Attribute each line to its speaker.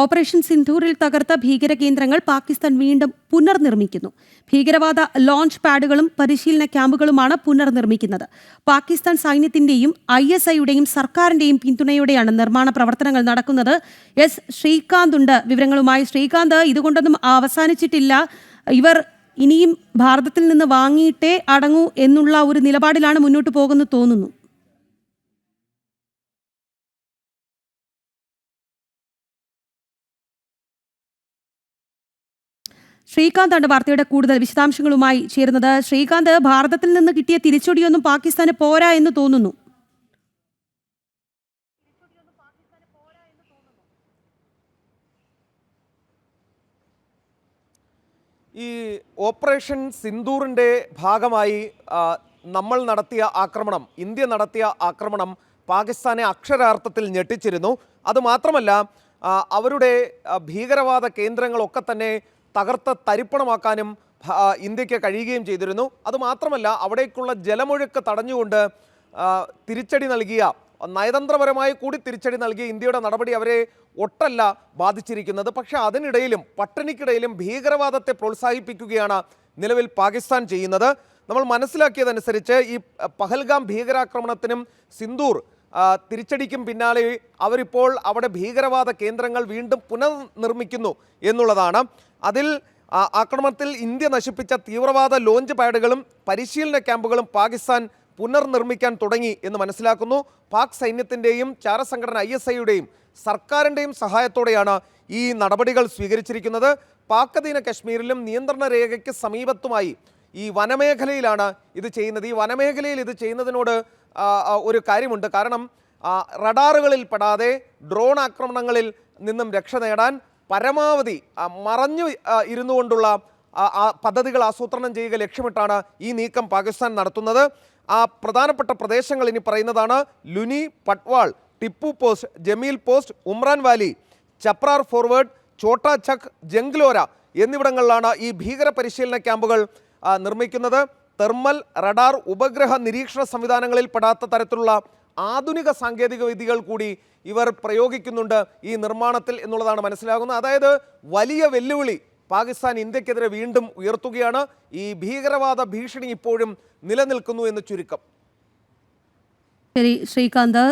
Speaker 1: Operation സിന്ധൂരിൽ തകർത്ത ഭീകര കേന്ദ്രങ്ങൾ പാകിസ്ഥാൻ വീണ്ടും പുനർനിർമ്മിക്കുന്നു. ഭീകരവാദ ലോഞ്ച് പാഡുകളും പരിശീലന ക്യാമ്പുകളുമാണ് പുനർനിർമ്മിക്കുന്നത്. പാകിസ്ഥാൻ സൈന്യത്തിന്റെയും ഐ എസ് ഐയുടെയും സർക്കാരിന്റെയും പിന്തുണയോടെയാണ് നിർമ്മാണ പ്രവർത്തനങ്ങൾ നടക്കുന്നത്. എസ് ശ്രീകാന്ത് ഉണ്ട് വിവരങ്ങളുമായി. ശ്രീകാന്ത് ഇതുകൊണ്ടൊന്നും അവസാനിച്ചിട്ടില്ല. ഇവർ ഇനിയും ഭാരതത്തിൽ നിന്ന് വാങ്ങിയിട്ടേ അടങ്ങൂ എന്നുള്ള ഒരു നിലപാടിലാണ് മുന്നോട്ട് പോകുന്നത് തോന്നുന്നു. ശ്രീകാന്താണ് വാർത്തയുടെ കൂടുതൽ വിശദാംശങ്ങളുമായി ചേരുന്നത്. ശ്രീകാന്ത് ഭാരതത്തിൽ നിന്ന് കിട്ടിയ തിരിച്ചടിയൊന്നും പാകിസ്ഥാന് പോരാ എന്ന് തോന്നുന്നു.
Speaker 2: ഈ ഓപ്പറേഷൻ സിന്ദൂറിന്റെ ഭാഗമായി നമ്മൾ നടത്തിയ ആക്രമണം ഇന്ത്യ നടത്തിയ ആക്രമണം പാകിസ്ഥാനെ അക്ഷരാർത്ഥത്തിൽ ഞെട്ടിച്ചിരുന്നു. അതുമാത്രമല്ല അവരുടെ ഭീകരവാദ കേന്ദ്രങ്ങളൊക്കെ തന്നെ തകർത്ത് തരിപ്പണമാക്കാനും ഇന്ത്യയ്ക്ക് കഴിയുകയും ചെയ്തിരുന്നു. അതുമാത്രമല്ല അവിടേക്കുള്ള ജലമൊഴുക്ക് തടഞ്ഞുകൊണ്ട് തിരിച്ചടി നൽകിയ നയതന്ത്രപരമായി കൂടി തിരിച്ചടി നൽകിയ ഇന്ത്യയുടെ നടപടി അവരെ ഒട്ടല്ല ബാധിച്ചിരിക്കുന്നത്. പക്ഷേ അതിനിടയിലും പട്ടിണിക്കിടയിലും ഭീകരവാദത്തെ പ്രോത്സാഹിപ്പിക്കുകയാണ് നിലവിൽ പാകിസ്ഥാൻ ചെയ്യുന്നത്. നമ്മൾ മനസ്സിലാക്കിയതനുസരിച്ച് ഈ പഹൽഗാം ഭീകരാക്രമണത്തിനും സിന്ദൂർ തിരിച്ചടിക്കും പിന്നാലെ അവരിപ്പോൾ അവിടെ ഭീകരവാദ കേന്ദ്രങ്ങൾ വീണ്ടും പുനർനിർമ്മിക്കുന്നു എന്നുള്ളതാണ്. അതിൽ ആക്രമണത്തിൽ ഇന്ത്യ നശിപ്പിച്ച തീവ്രവാദ ലോഞ്ച് പാഡുകളും പരിശീലന ക്യാമ്പുകളും പാകിസ്ഥാൻ പുനർനിർമ്മിക്കാൻ തുടങ്ങി എന്ന് മനസ്സിലാക്കുന്നു. പാക് സൈന്യത്തിന്റെയും ചാരസംഘടന ഐ എസ് ഐയുടെയും സർക്കാരിന്റെയും സഹായത്തോടെയാണ് ഈ നടപടികൾ സ്വീകരിച്ചിരിക്കുന്നത്. പാക് അധീന കശ്മീരിലും നിയന്ത്രണ രേഖയ്ക്ക് സമീപത്തുമായി ഈ വനമേഖലയിലാണ് ഇത് ചെയ്യുന്നത്. ഈ വനമേഖലയിൽ ഇത് ചെയ്യുന്നതിനോട് ഒരു കാര്യമുണ്ട്. കാരണം റഡാറുകളിൽ പെടാതെ ഡ്രോൺ ആക്രമണങ്ങളിൽ നിന്നും രക്ഷ നേടാൻ പരമാവധി മറഞ്ഞു ഇരുന്നു കൊണ്ടുള്ള പദ്ധതികൾ ആസൂത്രണം ചെയ്യുക ലക്ഷ്യമിട്ടാണ് ഈ നീക്കം പാകിസ്ഥാൻ നടത്തുന്നത്. ആ പ്രധാനപ്പെട്ട പ്രദേശങ്ങൾ ഇനി പറയുന്നതാണ് Luni Patwal Tippu post Jamil post Umran Wali Chaprar forward Chhota Chak Janglora എന്നിവിടങ്ങളിലാണ് ഈ ഭീകര പരിശീലന ക്യാമ്പുകൾ നിർമ്മിക്കുന്നത് തെർമൽ റഡാർ ഉപഗ്രഹ നിരീക്ഷണ സംവിധാനങ്ങളിൽ പെടാത്ത തരത്തിലുള്ള ആധുനിക സാങ്കേതിക വിദ്യകൾ കൂടി ഇവർ പ്രയോഗിക്കുന്നുണ്ട് ഈ നിർമ്മാണത്തിൽ എന്നുള്ളതാണ് മനസ്സിലാകുന്നത്. അതായത് വലിയ വെല്ലുവിളി പാകിസ്ഥാൻ ഇന്ത്യക്കെതിരെ വീണ്ടും ഉയർത്തുകയാണ്. ഈ ഭീകരവാദ ഭീഷണി ഇപ്പോഴും നിലനിൽക്കുന്നു എന്ന് ചുരുക്കം.
Speaker 1: ശരി ശ്രീകാന്ത്